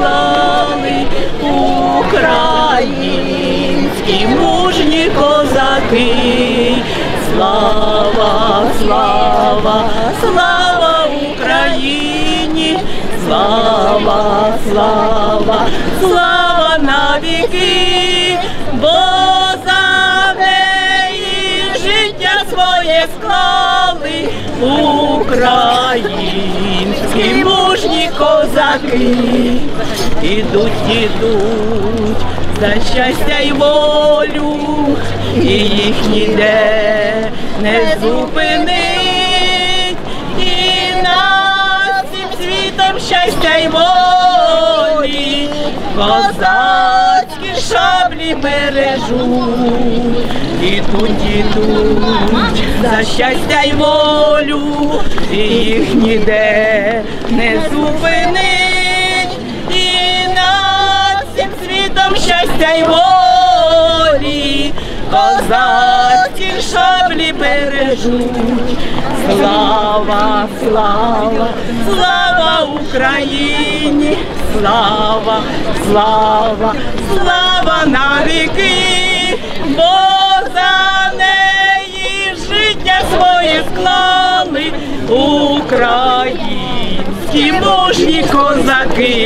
слави українські мужні козаки, слава, слава, слава Україні, слава, слава, слава навіки, бо за неї життя своє склали Українські мужні козаки козаки. Ідуть, ідуть за щастя й волю, і їх ніде не зупинить, і над цим світом щастя й волі, козацькі шаблі бережуть, ідуть, ідуть за щастя й волю, і їх ніде не зупинить, щастя й волі, козацькі шаблі бережуть. Слава, слава, слава Україні, слава, слава, слава навіки, бо за неї життя своє склали українські мужні козаки.